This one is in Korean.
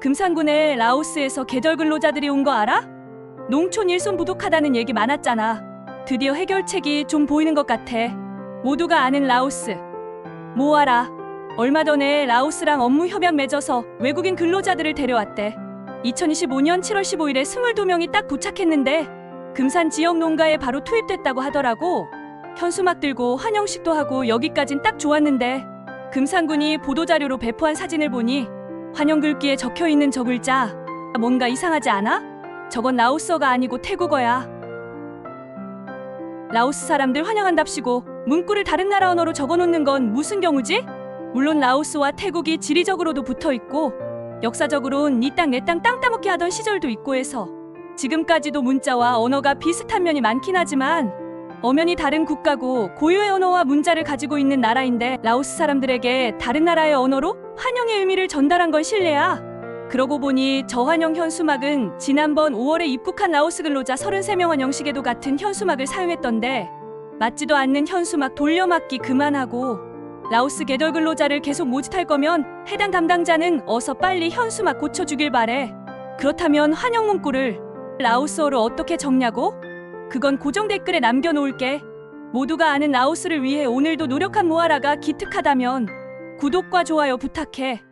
금산군에 라오스에서 개덜 근로자들이 온 거 알아? 농촌 일손 부족하다는 얘기 많았잖아. 드디어 해결책이 좀 보이는 것 같아. 모두가 아는 라오스. 모아라. 얼마 전에 라오스랑 업무 협약 맺어서 외국인 근로자들을 데려왔대. 2025년 7월 15일에 22명이 딱 도착했는데 금산 지역 농가에 바로 투입됐다고 하더라고. 현수막 들고 환영식도 하고 여기까진 딱 좋았는데 금산군이 보도자료로 배포한 사진을 보니 환영 글귀에 적혀 있는 저 글자 뭔가 이상하지 않아? 저건 라오스어가 아니고 태국어야. 라오스 사람들 환영한답시고 문구를 다른 나라 언어로 적어 놓는 건 무슨 경우지? 물론 라오스와 태국이 지리적으로도 붙어 있고 역사적으론 니땅 내 땅 땅 따먹기 하던 시절도 있고 해서 지금까지도 문자와 언어가 비슷한 면이 많긴 하지만 엄연히 다른 국가고 고유의 언어와 문자를 가지고 있는 나라인데 라오스 사람들에게 다른 나라의 언어로 환영의 의미를 전달한 건 실례야. 그러고 보니 저 환영 현수막은 지난번 5월에 입국한 라오스 근로자 33명 환영식에도 같은 현수막을 사용했던데 맞지도 않는 현수막 돌려막기 그만하고 라오스 개덜 근로자를 계속 모집할 거면 해당 담당자는 어서 빨리 현수막 고쳐주길 바래. 그렇다면 환영 문구를 라오스어로 어떻게 적냐고? 그건 고정 댓글에 남겨놓을게. 모두가 아는 라오스를 위해 오늘도 노력한 모아라가 기특하다면 구독과 좋아요 부탁해.